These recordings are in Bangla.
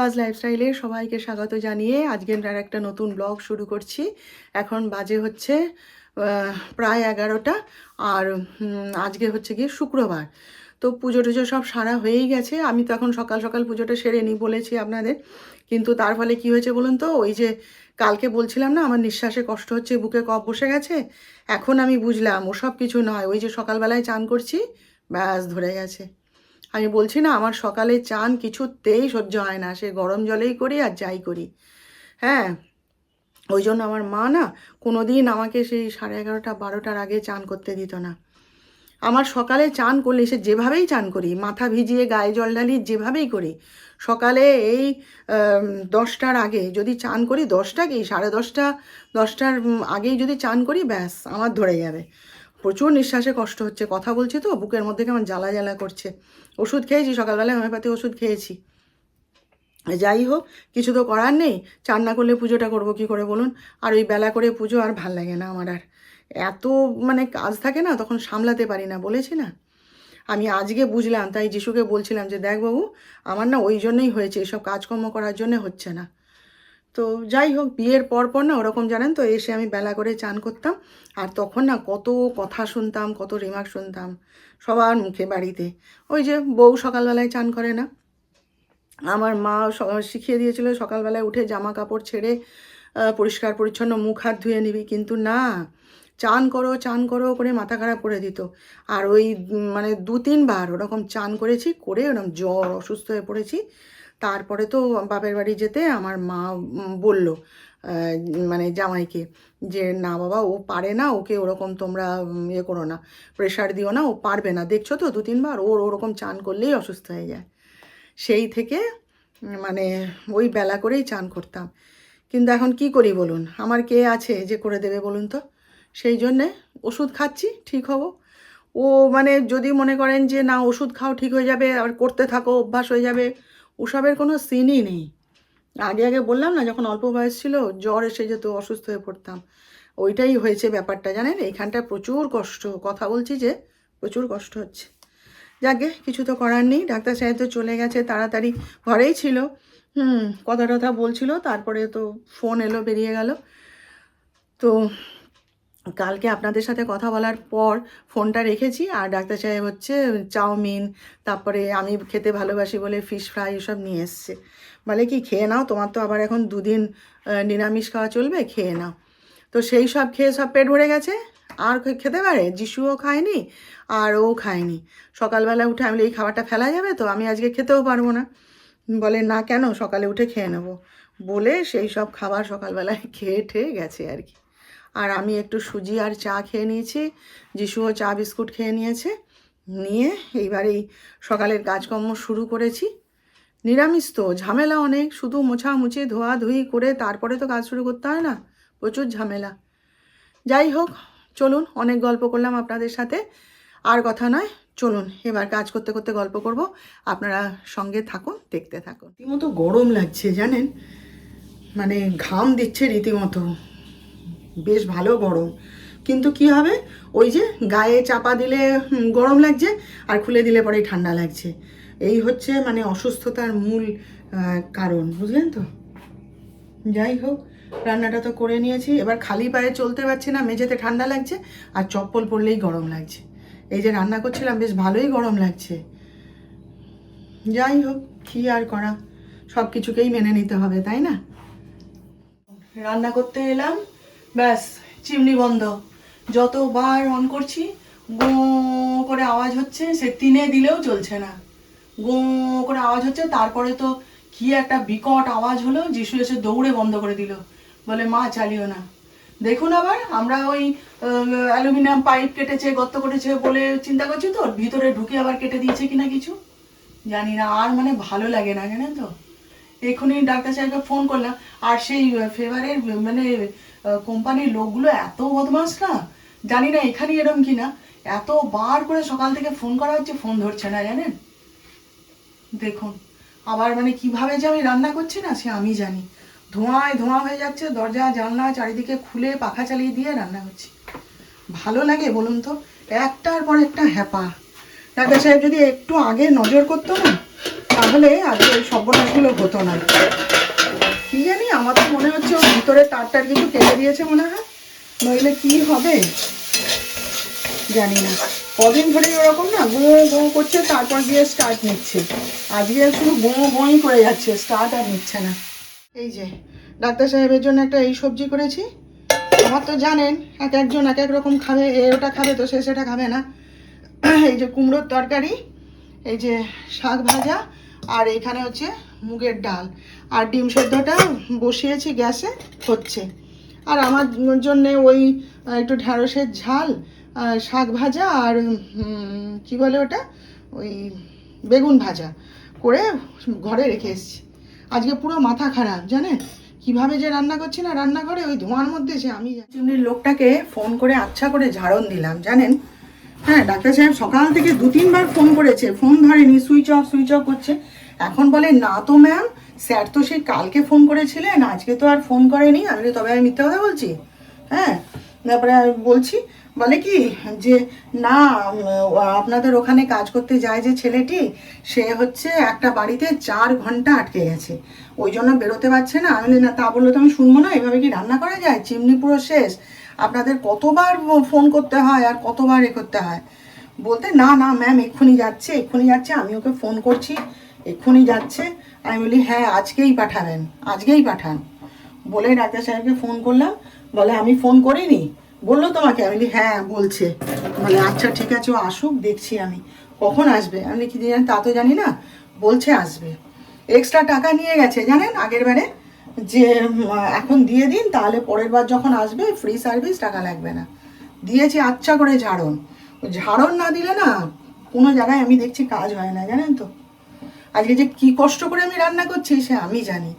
দিলবাজ লাইফস্টাইলে সবাইকে স্বাগত জানিয়ে আজকের আর একটা নতুন ব্লগ শুরু করছি। এখন বাজে হচ্ছে প্রায় এগারোটা আর আজকে হচ্ছে গিয়ে শুক্রবার। তো পুজো টুজো সব সারা হয়েই গেছে। আমি তো এখন সকাল সকাল পুজোটা সেরে নিই বলেছি আপনাদের। কিন্তু তার ফলে কি হয়েছে বলুন তো? ওই যে কালকে বলছিলাম না, আমার নিঃশ্বাসে কষ্ট হচ্ছে, বুকে কফ বসে গেছে। এখন আমি বুঝলাম ওসব কিছু নয়। ওই যে সকালবেলায় চান করছি, ব্যাস ধরে গেছে। আমি বলছি না, আমার সকালে চান কিছুতেই সহ্য হয় না, সে গরম জলেই করি আর যাই করি। হ্যাঁ ওই জন্য আমার মা না কোনো দিন আমাকে সেই সাড়ে এগারোটা, বারোটার আগে চান করতে দিত না। আমার সকালে চান করলে সে যেভাবেই চান করি, মাথা ভিজিয়ে, গায়ে জল ঢালি, যেভাবেই করি, সকালে এই দশটার আগে যদি চান করি দশটা কি সাড়ে দশটা, দশটার আগেই যদি চান করি, ব্যাস, আমার ধরে যাবে। প্রচুর নিঃশ্বাসে কষ্ট হচ্ছে, কথা বলছি তো, বুকের মধ্যে কেমন জ্বালা জ্বালা করছে। ওষুধ খেয়েছি, সকালবেলায় হোমিওপ্যাথি ওষুধ খেয়েছি। যাই হোক, কিছু তো করার নেই, চান না করলে পুজোটা করব কি করে বলুন? আর ওই বেলা করে পুজো আর ভালো লাগে না আমার আর। এত মানে কাজ থাকে না, তখন সামলাতে পারি না, বলেছি না। আমি আজকে বুঝলাম, তাই যিশুকে বলছিলাম যে, দেখ বাবু, আমার না ওই জন্যই হয়েছে, এসব কাজকর্ম করার জন্য হচ্ছে না। তো যাই হোক, বিয়ের পর পর না ওরকম জানেন তো, এসে আমি বেলা করে চান করতাম। আর তখন না কত কথা শুনতাম, কত রিমার্ক শুনতাম সবার মুখে বাড়িতে। ওই যে বউ সকালবেলায় চান করে না। আমার মা শিখিয়ে দিয়েছিল সকালবেলায় উঠে জামা কাপড় ছেড়ে পরিষ্কার পরিচ্ছন্ন মুখ হাত ধুয়ে নিবি। কিন্তু না, চান করো চান করো করে মাথা খারাপ করে দিত। আর ওই মানে দু তিনবার ওরকম চান করেছি, করে ওরকম জ্বর, অসুস্থ হয়ে পড়েছি। তারপরে তো বাপের বাড়ি যেতে আমার মা বলল মানে জামাইকে যে, না বাবা, ও পারে না, ওকে ওরকম তোমরা ইয়ে করো না প্রেশার দিও না, ও পারবে না। দেখছ তো দু তিনবার ওর ওরকম চান করলেই অসুস্থ হয়ে যায়। সেই থেকে মানে ওই বেলা করেই চান করতাম। কিন্তু এখন কি করি বলুন? আমার কে আছে যে করে দেবে বলুন তো? সেই জন্যে ওষুধ খাচ্ছি, ঠিক হব। ও মানে যদি মনে করেন যে, না, ওষুধ খাও, ঠিক হয়ে যাবে, আর করতে থাকো, অভ্যাস হয়ে যাবে ওসবের কোনো সিনই নেই। আগে আগে বললাম না, যখন অল্প বয়স ছিল, জ্বর এসে যেত, অসুস্থ হয়ে পড়তাম। ওইটাই হয়েছে ব্যাপারটা, জানেন? এইখানটা প্রচুর কষ্ট। কথা বলছি যে, প্রচুর কষ্ট হচ্ছে। যাকে কিছু তো করার নেই। ডাক্তার সাহেব তো চলে গেছে, তাড়াতাড়ি ঘরেই ছিল। হুম, কথা টথা বলছিল, তারপরে তো ফোন এলো, বেরিয়ে গেল। তো কালকে আপনাদের সাথে কথা বলার পর ফোনটা রেখেছি আর ডাক্তার সাহেব হচ্ছে চাউমিন, তারপরে আমি খেতে ভালোবাসি বলে ফিশ ফ্রাই এসব নিয়ে এসছে। বলে কি, খেয়ে নাও, তোমার তো আবার এখন দুদিন নিরামিষ খাওয়া চলবে, খেয়ে নাও। তো সেই সব খেয়ে সব পেট ভরে গেছে, আর খেতে পারে? যিশুও খায়নি, আর ও খায়নি। সকালবেলা উঠে আমি এই খাবারটা ফেলা যাবে তো, আমি আজকে খেতেও পারব না। বলে, না কেন, সকালে উঠে খেয়ে নেব। বলে সেই সব খাবার সকালবেলায় খেয়ে ঠেয়ে গেছে আর কি। আর আমি একটু সুজি আর চা খেয়ে নিয়েছি। যিশুও চা বিস্কুট খেয়ে নিয়েছে। নিয়ে এইবার এই সকালের কাজকর্ম শুরু করেছি। নিরামিষ তো, ঝামেলা অনেক। শুধু মোছা মোছামুছি, ধোয়াধুয়ি করে তারপরে তো কাজ শুরু করতে হয় না। প্রচুর ঝামেলা। যাই হোক, চলুন, অনেক গল্প করলাম আপনাদের সাথে। আর কথা নয়, চলুন, এবার কাজ করতে করতে গল্প করব। আপনারা সঙ্গে থাকুন, দেখতে থাকুন। রীতিমতো গরম লাগছে, জানেন? মানে ঘাম দিচ্ছে রীতিমতো। বেশ ভালো গরম। কিন্তু কি হবে? ওই যে গায়ে চাপা দিলে গরম লাগছে, আর খুলে দিলে পরেই ঠান্ডা লাগছে। এই হচ্ছে মানে অসুস্থতার মূল কারণ, বুঝলেন তো? যাই হোক, রান্নাটা তো করে নিয়েছি। এবার খালি পায়ে চলতে পারছি না, মেঝেতে ঠান্ডা লাগছে, আর চপ্পল পরলেই গরম লাগছে। এই যে রান্না করছিলাম, বেশ ভালোই গরম লাগছে। যাই হোক, কি আর করা? সব কিছুকেই মেনে নিতে হবে, তাই না? রান্না করতে এলাম। ব্যাস, চিমনি বন্ধ। যতবার অন করছি, গো করে আওয়াজ হচ্ছে, সে তিনে দিলেও চলছে না। গো করে আওয়াজ হচ্ছে, তারপরে তো কি একটা বিকট আওয়াজ হলো, যিশু এসে দৌড়ে বন্ধ করে দিল। বলে, মা, চালিও না। দেখুন আবার, আমরা ওই অ্যালুমিনিয়াম পাইপ কেটেছে, গর্ত করেছে বলে চিন্তা করছি তো, ভিতরে ঢুকে আবার কেটে দিয়েছে কিনা কিছু? জানি না, আর মানে ভালো লাগে না, জানেন তো? এক্ষুনি ডাক্তার সাহেবকে ফোন করলাম, আর সেই ফেভারের মানে কোম্পানির লোকগুলো এত বদমাস না? জানি না এখানে এরম কিনা। এত বার করে সকাল থেকে ফোন করা হচ্ছে ফোন ধরছে না, জানেন? দেখুন, আবার মানে কীভাবে যে আমি রান্না করছি না, সে আমি জানি। ধোঁয়ায় ধোঁয়া হয়ে যাচ্ছে, দরজা, জানলা চারিদিকে খুলে পাখা চালিয়ে দিয়ে রান্না করছি। ভালো লাগে বলুন তো, একটার পর একটা হ্যাপা। ডাক্তার সাহেব যদি একটু আগে নজর করতো না, তাহলে আজকে সর্বনাশগুলো হতো না। জানি আমার তো মনে হচ্ছে ওর ভিতরে তারটার কিছু কেটে দিয়েছে মনে হয়। নইলে কি হবে? জানি না। কদিন ধরে ওরকম না, গো গো করছে, তারপর গিয়ে স্টার্ট নিচ্ছে। আজকে শুধু গো গোই করে যাচ্ছে স্টার্ট আর নিচ্ছে না। এই যে, ডাক্তার সাহেবের জন্য একটা এই সবজি করেছি। আমার তো জানেন, এক একজন এক এক রকম খাবে, এ ওটা খাবে তো সে সেটা খাবে না। এই যে কুমড়োর তরকারি, এই যে শাক ভাজা, আর এখানে হচ্ছে মুগের ডাল। আর ডিম সেদ্ধটা বসিয়েছি গ্যাসে, হচ্ছে। আর আমার জন্য ওই একটু ঢ্যাঁড়সের ঝাল শাক ভাজা আর কি বলে ওটা? ওই বেগুন ভাজা করে ঘরে রেখে এসেছি। আজকে পুরো মাথা খারাপ জানেন কীভাবে যে রান্না করছি না রান্নাঘরে, ওই ধোঁয়ার মধ্যে যে আমি চিমনির লোকটাকে ফোন করে আচ্ছা করে ঝাড়ন দিলাম, জানেন? হ্যাঁ ডাক্তার সাহেব সকাল থেকে দু তিনবার ফোন করেছে, ফোন ধরেনি, সুইচ অফ সুইচ অফ করছে। এখন বলে, না তো ম্যাম স্যার তো সেই কালকে ফোন করেছিলেন, আজকে তো আর ফোন করেনি, আমি তবে আমি মিথ্যা কথা বলছি? হ্যাঁ তারপরে বলছি, বলে কি যে, না আপনাদের ওখানে কাজ করতে যায় যে ছেলেটি, সে হচ্ছে একটা বাড়িতে চার ঘণ্টা আটকে গেছে। ওই জন্য বেরোতে পারছে না। আমি না, তা বললে তো আমি শুনব না, এভাবে কি রান্না করা যায়? চিমনি পুরো শেষ। আপনাদের কতবার ফোন করতে হয় আর কতবার এ করতে হয়? বলতে, না না ম্যাম এক্ষুনি যাচ্ছে এক্ষুনি যাচ্ছে, আমি ওকে ফোন করছি এক্ষুনি যাচ্ছে। আমি বলি হ্যাঁ আজকেই পাঠাবেন, আজকেই পাঠান। বলে ডাক্তার সাহেবকে ফোন করলাম। বলে, আমি ফোন করিনি। বলল তোমাকে? আমি বলি হ্যাঁ বলছে। বলে আচ্ছা ঠিক আছে, ও আসুক, দেখছি আমি। কখন আসবে? আমি কি জানি, তা তো জানি না। বলছে, আসবে। এক্সট্রা টাকা নিয়ে গেছে, জানেন, আগের বারে? যে এখন দিয়ে দিন, তাহলে পরের বার যখন আসবে ফ্রি সার্ভিস টাকা লাগবে না। দিয়েছি আচ্ছা করে ঝাড়ন। ঝাড়ন না দিলে না, কোনো জায়গায় আমি দেখছি কাজ হয় না, জানেন তো? আজকে যে কি কষ্ট করে আমি রান্না করছি, সে আমি জানি।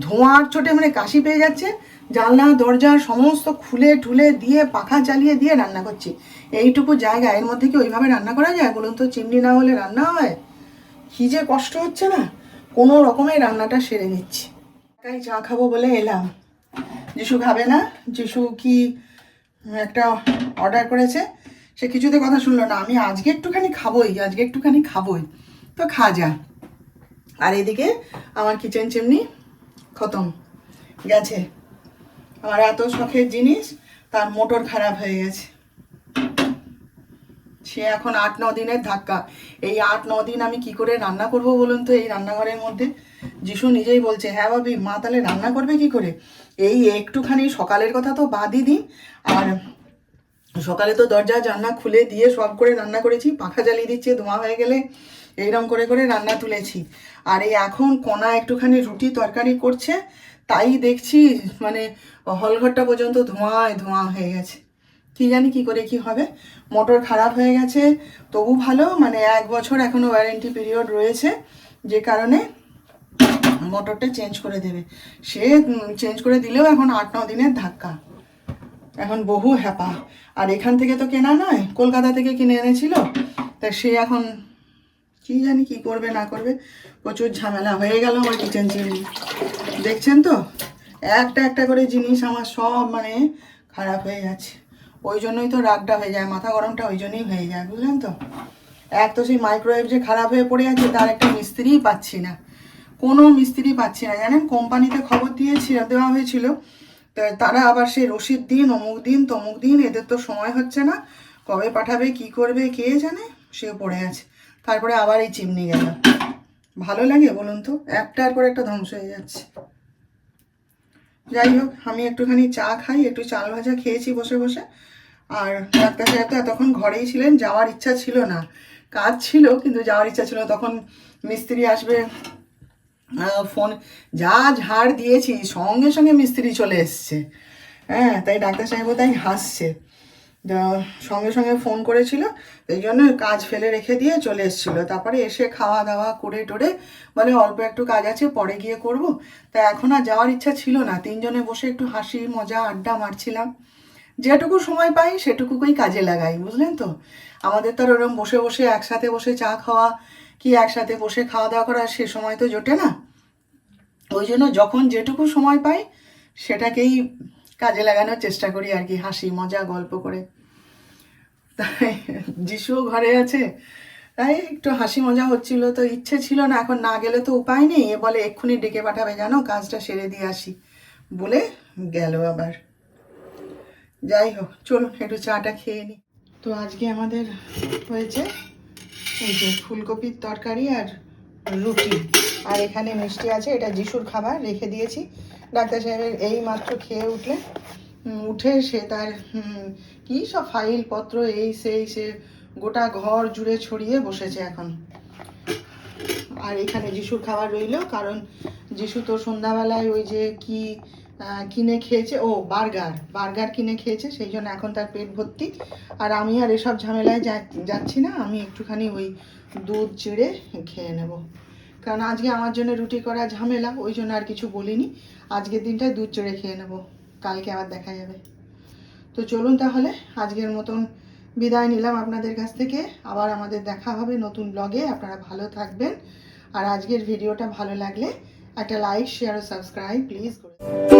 ধোঁয়ার চোটে মানে কাশি পেয়ে যাচ্ছে, জানলা, দরজা, সমস্ত খুলে ঠুলে দিয়ে, পাখা চালিয়ে দিয়ে রান্না করছি। এইটুকু জায়গা, এর মধ্যে কি ওইভাবে রান্না করা যায়? বলুন তো, চিমনি না হলে রান্না হয়? কি যে কষ্ট হচ্ছে না? কোনো রকমের রান্নাটা সেরে নিচ্ছি। তাই চা খাব বলে এলাম। যিশু খাবে না? যিশু কি একটা অর্ডার করেছে? সে কিছুতে কথা শুনলো না। আমি আজকে একটুখানি খাবোই, আজকে একটুখানি খাবোই। তো খা যা আর এদিকে আমার কিচেন চিমনি খতম গেছে আমার এত শখের জিনিস, তার মোটর খারাপ হয়ে গেছে। সে এখন আট, ন দিনের ধাক্কা। এই আট, ন দিন আমি কি করে রান্না করব বলুন তো এই রান্নাঘরের মধ্যে? যিশু নিজেই বলছে হ্যাঁ ভাবি, মা তাহলে রান্না করবে কি করে? এই একটুখানি সকালের কথা তো বাদই দিন আর সকালে তো দরজা জানলা খুলে দিয়ে সব করে রান্না করেছি, পাখা জ্বালিয়ে দিচ্ছে, ধোঁয়া হয়ে গেলে। এইরকম করে করে রান্না তুলেছি। আর এই এখন কোনা একটুখানি রুটি তরকারি করছে, তাই দেখছি মানে হলঘরটা পর্যন্ত ধোঁয়ায় ধোঁয়া হয়ে গেছে। কি জানি কি করে কি হবে? মোটর খারাপ হয়ে গেছে, তবু ভালো মানে এক বছর এখনও ওয়ারেন্টি পিরিয়ড রয়েছে, যে কারণে মোটরটা চেঞ্জ করে দেবে। সে চেঞ্জ করে দিলেও এখন আট ন দিনের ধাক্কা। এখন বহু হ্যাপা। আর এখান থেকে তো কেনা নয়, কলকাতা থেকে কিনে এনেছিল, তা সে এখন কি জানি কি করবে, না করবে। প্রচুর ঝামেলা হয়ে গেল আমার কিচেন চিমনি দেখছেন তো? একটা একটা করে জিনিস আমার সব মানে খারাপ হয়ে যাচ্ছে। ওই জন্যই তো রাগটা হয়ে যায়, মাথা গরমটা ওই জন্যই হয়ে যায়, বুঝলেন তো? এক তো সেই মাইক্রোওয়েভ যে খারাপ হয়ে পড়ে আছে, তার একটা মিস্ত্রিই পাচ্ছি না। কোনো মিস্ত্রি পাচ্ছি না, জানেন? কোম্পানিতে খবর দিয়েছি, দেওয়া হয়েছিল। তারা আবার সেই রসিদ দিন, অমুক দিন, তমুক দিন, এদের তো সময় হচ্ছে না। কবে পাঠাবে, কি করবে, কে জানে? সে পড়ে আছে। তারপরে আবার এই চিমনি গেল। ভালো লাগে বলুন তো, একটার পর একটা ধ্বংস হয়ে যাচ্ছে। যাই হোক, আমি একটুখানি চা খাই, একটু চাল ভাজা খেয়েছি বসে বসে। আর ডাক্তার সাহেব তো এতক্ষণ ঘরেই ছিলেন, যাওয়ার ইচ্ছা ছিল না। কাজ ছিল, কিন্তু যাওয়ার ইচ্ছা ছিল তখন মিস্ত্রি আসবে ফোন, যা ঝাড় দিয়েছি, সঙ্গে সঙ্গে মিস্ত্রি চলে এসছে। হ্যাঁ তাই ডাক্তার সাহেবও তাই হাসছে। সঙ্গে সঙ্গে ফোন করেছিল, এই জন্য কাজ ফেলে রেখে দিয়ে চলে এসেছিল। তারপরে এসে খাওয়া দাওয়া করে টোরে বলে অল্প একটু কাজ আছে, পরে গিয়ে করব। তা এখন আর যাওয়ার ইচ্ছা ছিল না। তিনজনে বসে একটু হাসি, মজা, আড্ডা মারছিলাম। যেটুকু সময় পাই সেটুকুই কাজে লাগাই, বুঝলেন তো? আমাদের তো আর ওরকম বসে বসে একসাথে বসে চা খাওয়া, কি একসাথে বসে খাওয়া দাওয়া করা, সে সময় তো জোটে না। ওই জন্য যখন যেটুকু সময় পাই, সেটাকেই কাজে লাগানোর চেষ্টা করি আর কি, হাসি, মজা, গল্প করে। তাই যিশুও ঘরে আছে, তাই একটু হাসি মজা হচ্ছিল। তো ইচ্ছে ছিল না, এখন না গেলে তো উপায় নেই। এ বলে, এক্ষুনি ডেকে পাঠাবে জানো? কাজটা সেরে দিয়ে আসি। বলে গেল আবার। যাই হোক, চলুন, একটু চাটা খেয়ে নিই তো আজকে আমাদের হয়েছে এই যে ফুলকপির তরকারি আর রুটি। আর এখানে মিষ্টি আছে, এটা যিশুর খাবার, রেখে দিয়েছি। ডাক্তার সাহেবের এই মাত্র খেয়ে উঠলে উঠে সে তার কি সব ফাইল পত্র এই সেই সে গোটা ঘর জুড়ে ছড়িয়ে বসেছে এখন। আর এখানে যিশুর খাবার রইল, কারণ যিশু তো সন্ধ্যাবেলায় ওই যে কি কিনে খেয়েছে, ও, বার্গার বার্গার কিনে খেয়েছে, সেই জন্য এখন তার পেট ভর্তি। আর আমি আর এসব ঝামেলায় যাচ্ছি না, আমি একটুখানি ওই দুধ চিড়ে খেয়ে নেব। কারণ আজকে আমার জন্য রুটি করা ঝামেলা, ওই জন্য আর কিছু বলিনি। আজকের দিনটায় দুধ চিড়ে খেয়ে নেব। কালকে আবার দেখা যাবে। তো চলুন তাহলে, আজকের মতন বিদায় নিলাম আপনাদের কাছ থেকে। আবার আমাদের দেখা হবে নতুন ব্লগে আপনারা ভালো থাকবেন। আর আজকের ভিডিওটা ভালো লাগলে একটা লাইক শেয়ার ও সাবস্ক্রাইব প্লিজ করে।